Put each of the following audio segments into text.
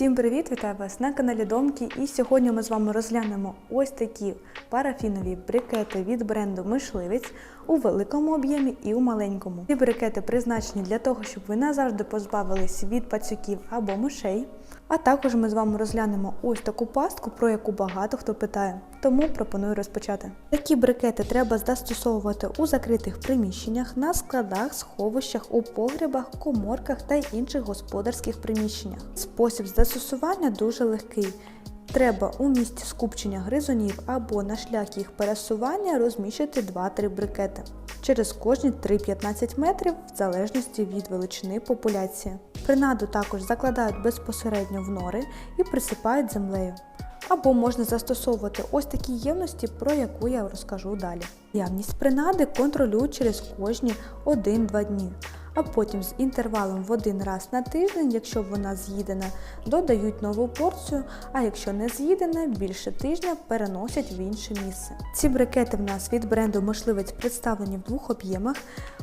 Всім привіт! Вітаю вас на каналі Домки. І сьогодні ми з вами розглянемо ось такі парафінові брикети від бренду Мишливець у великому об'ємі і у маленькому. Ці брикети призначені для того, щоб ви назавжди позбавились від пацюків або мишей. А також ми з вами розглянемо ось таку пастку, про яку багато хто питає. Тому пропоную розпочати. Такі брикети треба застосовувати у закритих приміщеннях, на складах, сховищах, у погребах, коморках та інших господарських приміщеннях. Спосіб застосування дуже легкий. Треба у місці скупчення гризунів або на шлях їх пересування розміщити 2-3 брикети через кожні 3-15 метрів в залежності від величини популяції. Принаду також закладають безпосередньо в нори і присипають землею. Або можна застосовувати ось такі ємності, про яку я розкажу далі. Явність принади контролюють через кожні 1-2 дні а потім з інтервалом в один раз на тиждень, якщо вона з'їдена, додають нову порцію, а якщо не з'їдена, більше тижня переносять в інше місце. Ці брикети в нас від бренду Мишливець представлені в двох об'ємах.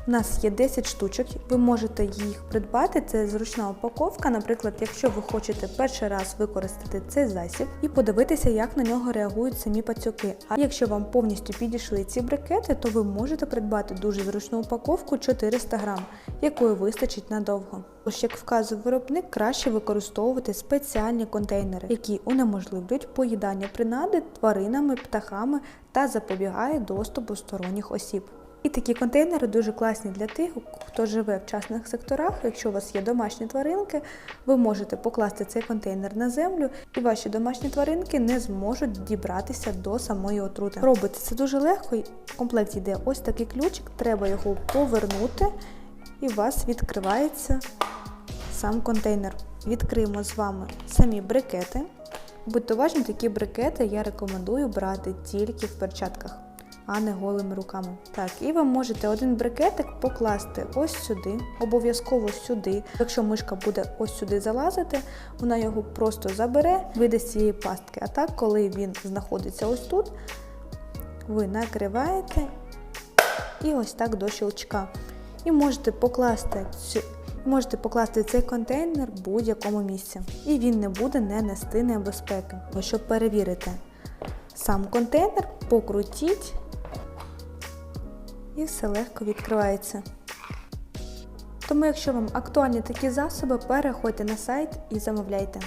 У нас є 10 штучок, ви можете їх придбати, це зручна упаковка. Наприклад, якщо ви хочете перший раз використати цей засіб і подивитися, як на нього реагують самі пацюки. А якщо вам повністю підійшли ці брикети, то ви можете придбати дуже зручну упаковку 400 грам якої вистачить надовго. Тож, як вказує виробник, краще використовувати спеціальні контейнери, які унеможливлюють поїдання принади тваринами, птахами та запобігає доступу сторонніх осіб. І такі контейнери дуже класні для тих, хто живе в частних секторах. Якщо у вас є домашні тваринки, ви можете покласти цей контейнер на землю, і ваші домашні тваринки не зможуть дібратися до самої отрути. Робити це дуже легко. В комплекті йде ось такий ключик, треба його повернути і у вас відкривається сам контейнер. Відкриємо з вами самі брикети. Будьте уважні, такі брикети я рекомендую брати тільки в перчатках, а не голими руками. Так, і ви можете один брикетик покласти ось сюди, обов'язково сюди. Якщо мишка буде ось сюди залазити, вона його просто забере, вийде з цієї пастки. А так, коли він знаходиться ось тут, ви накриваєте і ось так до щелчка. І можете покласти можете покласти цей контейнер в будь-якому місці. І він не буде не нести небезпеки. Бо щоб перевірити сам контейнер, покрутіть і все легко відкривається. Тому, якщо вам актуальні такі засоби, переходьте на сайт і замовляйте.